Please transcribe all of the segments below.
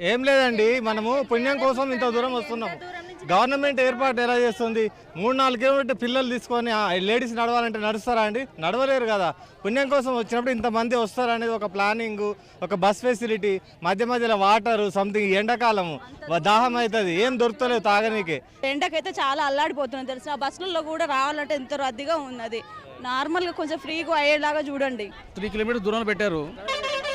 ఏం లేదండి మనము పుణ్యం కోసం ఇంత దూరం వస్తున్నాము గవర్నమెంట్ ఏర్పాటు ఎలా చేస్తుంది? మూడు నాలుగు కిలోమీటర్ పిల్లలు తీసుకొని ఆ లేడీస్ నడవాలంటే నడుస్తారా అండి? నడవలేరు కదా. పుణ్యం కోసం వచ్చినప్పుడు ఇంతమంది వస్తారా అనేది ఒక ప్లానింగ్ ఒక బస్ ఫెసిలిటీ మధ్య మధ్యలో వాటర్ సంథింగ్ ఎండాకాలము. దాహం అవుతుంది ఏం దొరుకుతలేదు తాగనీకి. ఎండకైతే చాలా అల్లాడిపోతున్నాం తెలుసు? ఆ బస్సులలో కూడా రావాలంటే ఎంత రద్దీగా ఉన్నది. నార్మల్గా కొంచెం ఫ్రీగా అయ్యేలాగా చూడండి. త్రీ కిలోమీటర్ దూరంలో పెట్టారు.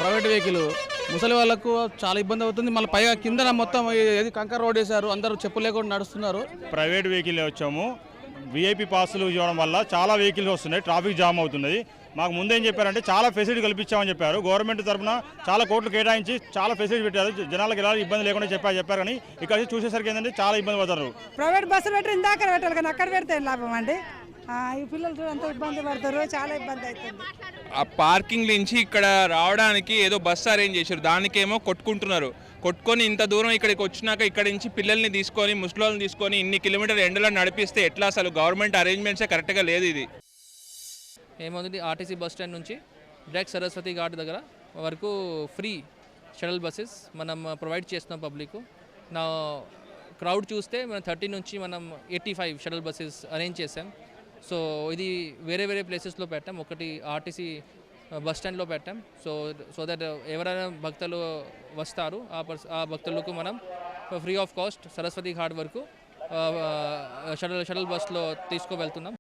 Private vehicle. ముసలి వాళ్ళకు చాలా ఇబ్బంది అవుతుంది. మళ్ళీ పైగా కింద మొత్తం ఏది కంకర్ రోడ్ వేశారు అందరూ చెప్పులు లేకుండా నడుస్తున్నారు. ప్రైవేట్ వెహికల్ వచ్చాము. విఐపి పాసులు ఇవ్వడం వల్ల చాలా వెహికల్స్ వస్తున్నాయి ట్రాఫిక్ జామ్ అవుతున్నది. మాకు ముందేం చెప్పారంటే చాలా ఫెసిలిటీ కల్పించామని చెప్పారు. గవర్నమెంట్ తరఫున చాలా కోట్లు కేటాయించి చాలా ఫెసిలిటీ పెట్టారు. జనాలకు ఎలాంటి ఇబ్బంది లేకుండా చెప్పారు చెప్పారు కానీ ఇక్కడ వచ్చి చూసేసరికి ఏంటంటే చాలా ఇబ్బంది పడతారు ప్రైవేట్ బస్సులు పెట్టి ఇందాక పెట్టాలి కానీ అక్కడ పెడితే లాభం అండి? ఈ పిల్లలు చూడు ఎంత ఇబ్బంది పడతారు. చాలా ఇబ్బంది అవుతుంది. ఆ పార్కింగ్ నుంచి ఇక్కడ రావడానికి ఏదో బస్సు అరేంజ్ చేశారు. దానికేమో కొట్టుకుంటున్నారు. కొట్టుకొని ఇంత దూరం ఇక్కడికి వచ్చినాక ఇక్కడ నుంచి పిల్లల్ని తీసుకొని ముసలోళ్ళని తీసుకొని ఇన్ని కిలోమీటర్ ఎండలో నడిపిస్తే ఎట్లా అసలు గవర్నమెంట్ అరేంజ్మెంట్సే కరెక్ట్గా లేదు ఇది? ఏమవుతుంది? ఆర్టీసీ బస్ స్టాండ్ నుంచి డైరెక్ట్ సరస్వతి ఘాట్ దగ్గర వరకు ఫ్రీ షటల్ బస్సెస్ మనం ప్రొవైడ్ చేస్తున్నాం పబ్లిక్ నా క్రౌడ్ చూస్తే మనం థర్టీ నుంచి మనం eighty five shuttle buses arrange చేసాం సో ఇది వేరే వేరే ప్లేసెస్లో పెట్టాం. ఒకటి ఆర్టీసీ బస్ స్టాండ్లో పెట్టాం. సో సో దట్ ఎవరైనా భక్తులు వస్తారు ఆ పర్స్ ఆ భక్తులకు మనం free of cost Saraswati Ghat వరకు షటల్ షటల్ బస్లో తీసుకువెళ్తున్నాం.